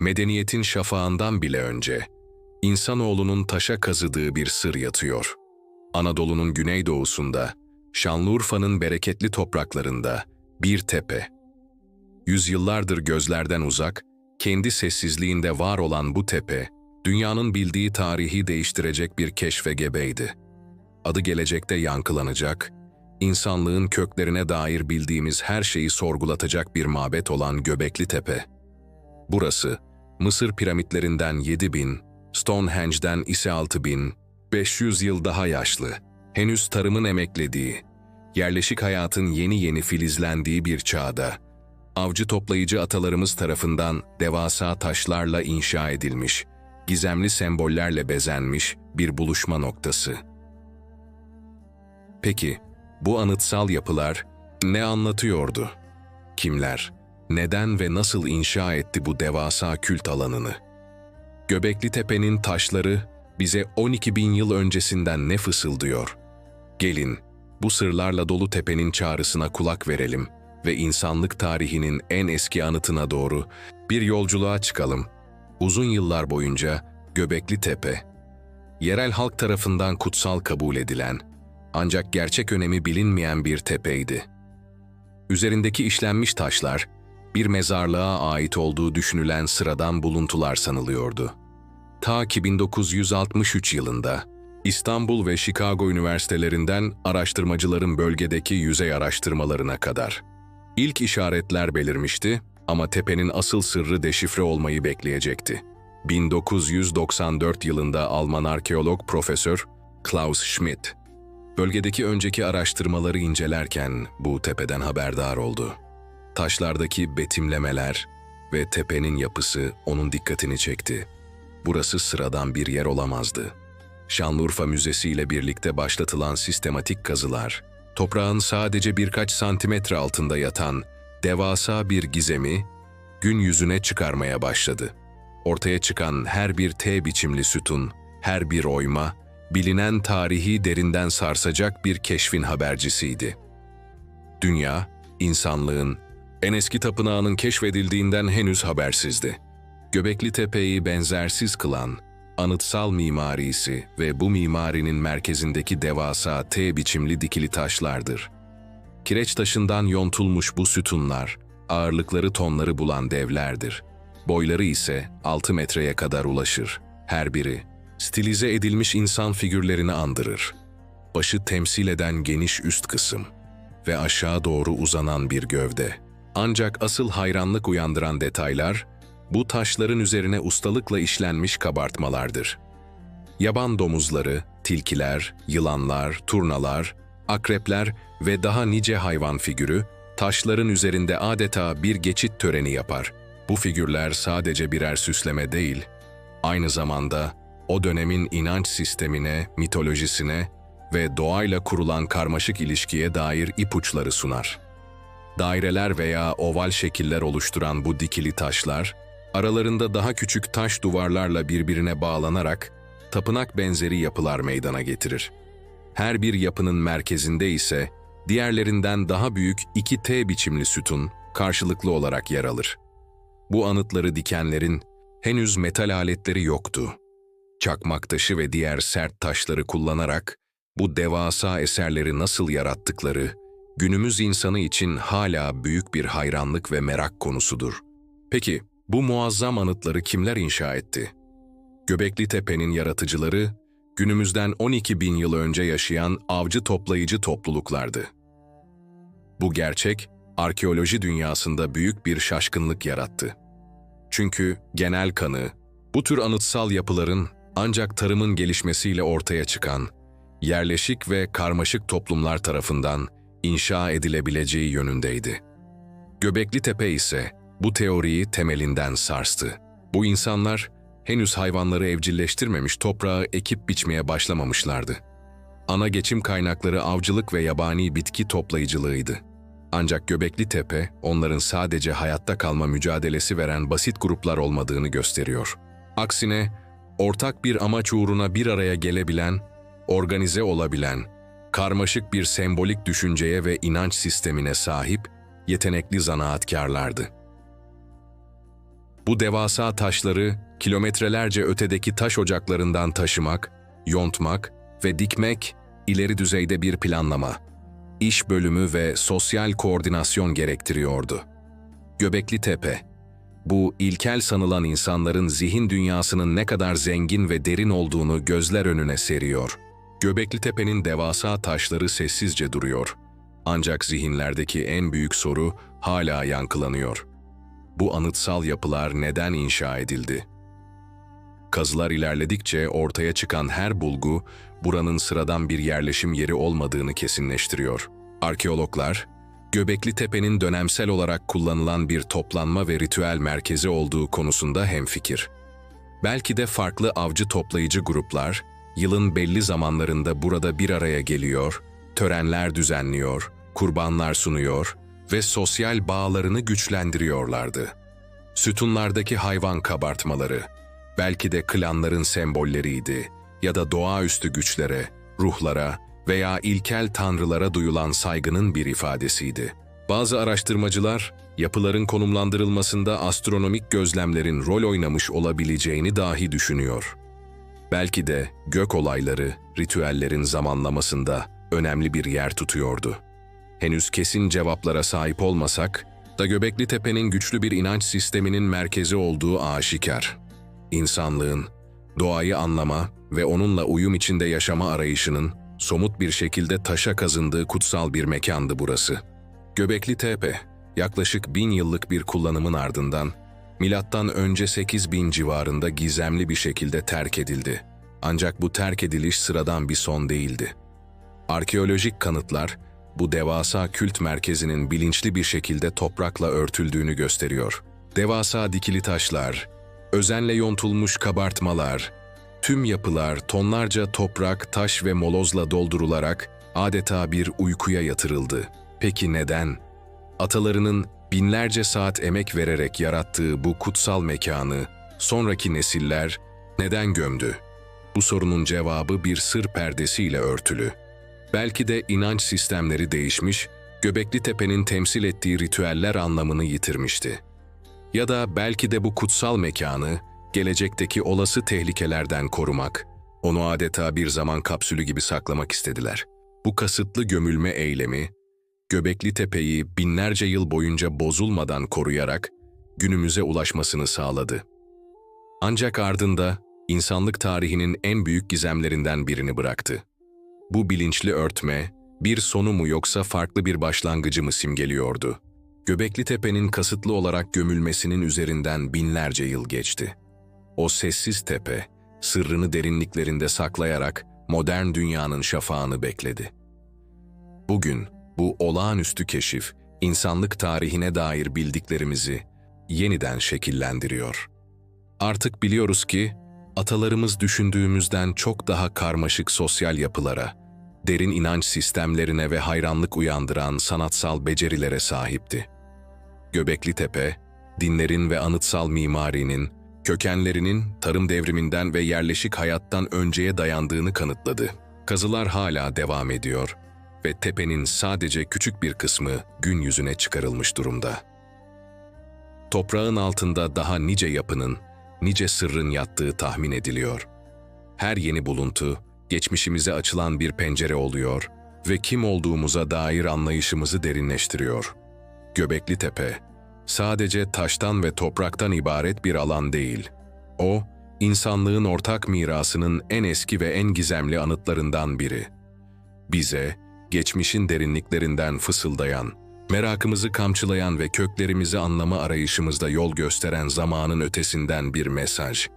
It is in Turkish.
medeniyetin şafağından bile önce, insanoğlunun taşa kazıdığı bir sır yatıyor. Anadolu'nun güneydoğusunda, Şanlıurfa'nın bereketli topraklarında bir tepe. Yüzyıllardır gözlerden uzak, kendi sessizliğinde var olan bu tepe, dünyanın bildiği tarihi değiştirecek bir keşfe gebeydi. Adı gelecekte yankılanacak, insanlığın köklerine dair bildiğimiz her şeyi sorgulatacak bir mabet olan Göbekli Tepe. Burası, Mısır piramitlerinden 7000, Stonehenge'den ise 6000, 500 yıl daha yaşlı, henüz tarımın emeklediği, yerleşik hayatın yeni yeni filizlendiği bir çağda, avcı toplayıcı atalarımız tarafından devasa taşlarla inşa edilmiş, gizemli sembollerle bezenmiş bir buluşma noktası. Peki, bu anıtsal yapılar ne anlatıyordu? Kimler, neden ve nasıl inşa etti bu devasa kült alanını? Göbekli Tepe'nin taşları bize 12 bin yıl öncesinden ne fısıldıyor? Gelin, bu sırlarla dolu tepenin çağrısına kulak verelim ve insanlık tarihinin en eski anıtına doğru bir yolculuğa çıkalım. Uzun yıllar boyunca Göbekli Tepe, yerel halk tarafından kutsal kabul edilen, ancak gerçek önemi bilinmeyen bir tepeydi. Üzerindeki işlenmiş taşlar, bir mezarlığa ait olduğu düşünülen sıradan buluntular sanılıyordu. Ta ki 1963 yılında İstanbul ve Chicago üniversitelerinden araştırmacıların bölgedeki yüzey araştırmalarına kadar. İlk işaretler belirmişti ama tepenin asıl sırrı deşifre olmayı bekleyecekti. 1994 yılında Alman arkeolog Profesör Klaus Schmidt, bölgedeki önceki araştırmaları incelerken bu tepeden haberdar oldu. Taşlardaki betimlemeler ve tepenin yapısı onun dikkatini çekti. Burası sıradan bir yer olamazdı. Şanlıurfa Müzesi ile birlikte başlatılan sistematik kazılar, toprağın sadece birkaç santimetre altında yatan devasa bir gizemi gün yüzüne çıkarmaya başladı. Ortaya çıkan her bir T biçimli sütun, her bir oyma, bilinen tarihi derinden sarsacak bir keşfin habercisiydi. Dünya, insanlığın, en eski tapınağının keşfedildiğinden henüz habersizdi. Göbekli Tepe'yi benzersiz kılan, anıtsal mimarisi ve bu mimarinin merkezindeki devasa T biçimli dikili taşlardır. Kireç taşından yontulmuş bu sütunlar, ağırlıkları tonları bulan devlerdir. Boyları ise 6 metreye kadar ulaşır. Her biri, stilize edilmiş insan figürlerini andırır. Başı temsil eden geniş üst kısım ve aşağı doğru uzanan bir gövde. Ancak asıl hayranlık uyandıran detaylar, bu taşların üzerine ustalıkla işlenmiş kabartmalardır. Yaban domuzları, tilkiler, yılanlar, turnalar, akrepler ve daha nice hayvan figürü, taşların üzerinde adeta bir geçit töreni yapar. Bu figürler sadece birer süsleme değil, aynı zamanda o dönemin inanç sistemine, mitolojisine ve doğayla kurulan karmaşık ilişkiye dair ipuçları sunar. Daireler veya oval şekiller oluşturan bu dikili taşlar, aralarında daha küçük taş duvarlarla birbirine bağlanarak tapınak benzeri yapılar meydana getirir. Her bir yapının merkezinde ise diğerlerinden daha büyük iki T biçimli sütun karşılıklı olarak yer alır. Bu anıtları dikenlerin henüz metal aletleri yoktu. Çakmak taşı ve diğer sert taşları kullanarak bu devasa eserleri nasıl yarattıkları günümüz insanı için hala büyük bir hayranlık ve merak konusudur. Peki bu muazzam anıtları kimler inşa etti? Göbekli Tepe'nin yaratıcıları, günümüzden 12 bin yıl önce yaşayan avcı toplayıcı topluluklardı. Bu gerçek, arkeoloji dünyasında büyük bir şaşkınlık yarattı. Çünkü genel kanı, bu tür anıtsal yapıların ancak tarımın gelişmesiyle ortaya çıkan, yerleşik ve karmaşık toplumlar tarafından inşa edilebileceği yönündeydi. Göbekli Tepe ise bu teoriyi temelinden sarstı. Bu insanlar henüz hayvanları evcilleştirmemiş toprağı ekip biçmeye başlamamışlardı. Ana geçim kaynakları avcılık ve yabani bitki toplayıcılığıydı. Ancak Göbekli Tepe onların sadece hayatta kalma mücadelesi veren basit gruplar olmadığını gösteriyor. Aksine ortak bir amaç uğruna bir araya gelebilen, organize olabilen, karmaşık bir sembolik düşünceye ve inanç sistemine sahip yetenekli zanaatkarlardı. Bu devasa taşları kilometrelerce ötedeki taş ocaklarından taşımak, yontmak ve dikmek ileri düzeyde bir planlama, iş bölümü ve sosyal koordinasyon gerektiriyordu. Göbekli Tepe, bu ilkel sanılan insanların zihin dünyasının ne kadar zengin ve derin olduğunu gözler önüne seriyor. Göbekli Tepe'nin devasa taşları sessizce duruyor. Ancak zihinlerdeki en büyük soru hala yankılanıyor. Bu anıtsal yapılar neden inşa edildi? Kazılar ilerledikçe ortaya çıkan her bulgu, buranın sıradan bir yerleşim yeri olmadığını kesinleştiriyor. Arkeologlar, Göbekli Tepe'nin dönemsel olarak kullanılan bir toplanma ve ritüel merkezi olduğu konusunda hemfikir. Belki de farklı avcı toplayıcı gruplar, yılın belli zamanlarında burada bir araya geliyor, törenler düzenliyor, kurbanlar sunuyor ve sosyal bağlarını güçlendiriyorlardı. Sütunlardaki hayvan kabartmaları, belki de klanların sembolleriydi ya da doğaüstü güçlere, ruhlara veya ilkel tanrılara duyulan saygının bir ifadesiydi. Bazı araştırmacılar, yapıların konumlandırılmasında astronomik gözlemlerin rol oynamış olabileceğini dahi düşünüyor. Belki de gök olayları, ritüellerin zamanlamasında önemli bir yer tutuyordu. Henüz kesin cevaplara sahip olmasak da Göbekli Tepe'nin güçlü bir inanç sisteminin merkezi olduğu aşikar. İnsanlığın, doğayı anlama ve onunla uyum içinde yaşama arayışının somut bir şekilde taşa kazındığı kutsal bir mekandı burası. Göbekli Tepe, yaklaşık bin yıllık bir kullanımın ardından, milattan önce 8000 civarında gizemli bir şekilde terk edildi. Ancak bu terk ediliş sıradan bir son değildi. Arkeolojik kanıtlar, bu devasa kült merkezinin bilinçli bir şekilde toprakla örtüldüğünü gösteriyor. Devasa dikili taşlar, özenle yontulmuş kabartmalar, tüm yapılar tonlarca toprak, taş ve molozla doldurularak adeta bir uykuya yatırıldı. Peki neden? Atalarının binlerce saat emek vererek yarattığı bu kutsal mekanı sonraki nesiller neden gömdü? Bu sorunun cevabı bir sır perdesiyle örtülü. Belki de inanç sistemleri değişmiş, Göbekli Tepe'nin temsil ettiği ritüeller anlamını yitirmişti. Ya da belki de bu kutsal mekanı gelecekteki olası tehlikelerden korumak, onu adeta bir zaman kapsülü gibi saklamak istediler. Bu kasıtlı gömülme eylemi, Göbekli Tepe'yi binlerce yıl boyunca bozulmadan koruyarak günümüze ulaşmasını sağladı. Ancak ardında insanlık tarihinin en büyük gizemlerinden birini bıraktı. Bu bilinçli örtme, bir sonu mu yoksa farklı bir başlangıcı mı simgeliyordu? Göbekli Tepe'nin kasıtlı olarak gömülmesinin üzerinden binlerce yıl geçti. O sessiz tepe, sırrını derinliklerinde saklayarak modern dünyanın şafağını bekledi. Bugün bu olağanüstü keşif, insanlık tarihine dair bildiklerimizi yeniden şekillendiriyor. Artık biliyoruz ki, atalarımız düşündüğümüzden çok daha karmaşık sosyal yapılara, derin inanç sistemlerine ve hayranlık uyandıran sanatsal becerilere sahipti. Göbekli Tepe, dinlerin ve anıtsal mimarinin, kökenlerinin tarım devriminden ve yerleşik hayattan önceye dayandığını kanıtladı. Kazılar hala devam ediyor ve tepenin sadece küçük bir kısmı gün yüzüne çıkarılmış durumda. Toprağın altında daha nice yapının, nice sırrın yattığı tahmin ediliyor. Her yeni buluntu, geçmişimize açılan bir pencere oluyor ve kim olduğumuza dair anlayışımızı derinleştiriyor. Göbekli Tepe, sadece taştan ve topraktan ibaret bir alan değil. O, insanlığın ortak mirasının en eski ve en gizemli anıtlarından biri. Bize, geçmişin derinliklerinden fısıldayan, merakımızı kamçılayan ve köklerimizi anlama arayışımızda yol gösteren zamanın ötesinden bir mesaj.